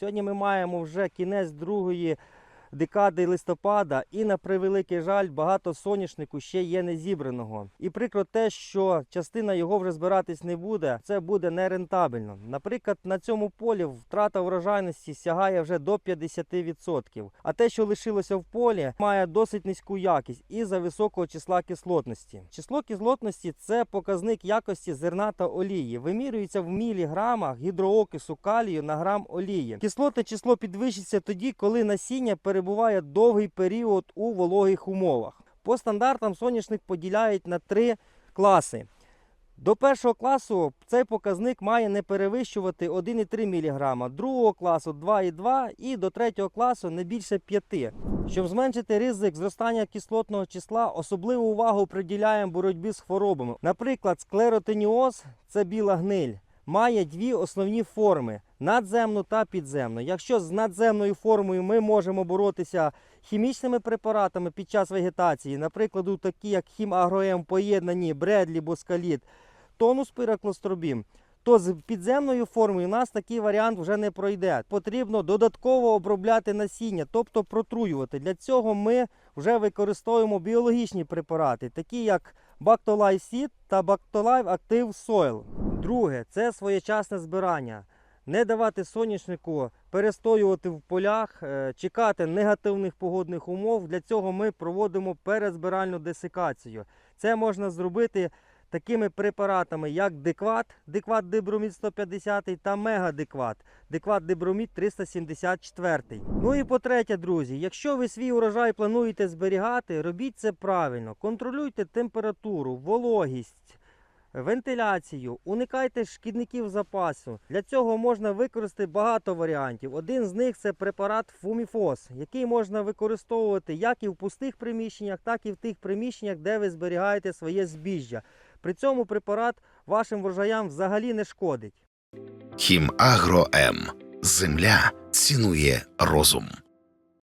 Сьогодні ми маємо вже кінець другої декади листопада, і на превеликий жаль, багато соняшнику ще є не зібраного. І прикро те, що частина його вже збиратись не буде, це буде нерентабельно. Наприклад, на цьому полі втрата врожайності сягає вже до 50%. А те, що лишилося в полі, має досить низьку якість із-за високого числа кислотності. Число кислотності це показник якості зерна та олії. Вимірюється в міліграмах гідроокису калію на грам олії. Кислотне число підвищиться тоді, коли насіння перебуває довгий період у вологих умовах. По стандартам соняшник поділяють на три класи. До першого класу цей показник має не перевищувати 1,3 мг, другого класу 2,2 і до третього класу не більше 5. Щоб зменшити ризик зростання кислотного числа, особливу увагу приділяємо боротьбі з хворобами. Наприклад, склеротиніоз це біла гниль. Має дві основні форми надземну та підземну. Якщо з надземною формою ми можемо боротися хімічними препаратами під час вегетації, наприклад, такі як хімагроем поєднані Бредлі, Боскаліт, тонус піраклостробін, то з підземною формою у нас такий варіант вже не пройде. Потрібно додатково обробляти насіння, тобто протруювати. Для цього ми вже використовуємо біологічні препарати, такі як Bactolive Seed та Bactolive Active Soil. Друге це своєчасне збирання. Не давати соняшнику перестоювати в полях, е, чекати негативних погодних умов. Для цього ми проводимо перезбиральну десикацію. Це можна зробити такими препаратами, як Декват, Декват Дибромід 150 та Мегадекват, Декват Дибромід 374. Ну і по-третє, друзі, якщо ви свій урожай плануєте зберігати, робіть це правильно. Контролюйте температуру, вологість. Вентиляцію, уникайте шкідників запасу. Для цього можна використати багато варіантів. Один з них це препарат Фуміфос, який можна використовувати як і в пустих приміщеннях, так і в тих приміщеннях, де ви зберігаєте своє збіжжя. При цьому препарат вашим врожаям взагалі не шкодить. Хімагро М. Земля цінує розум.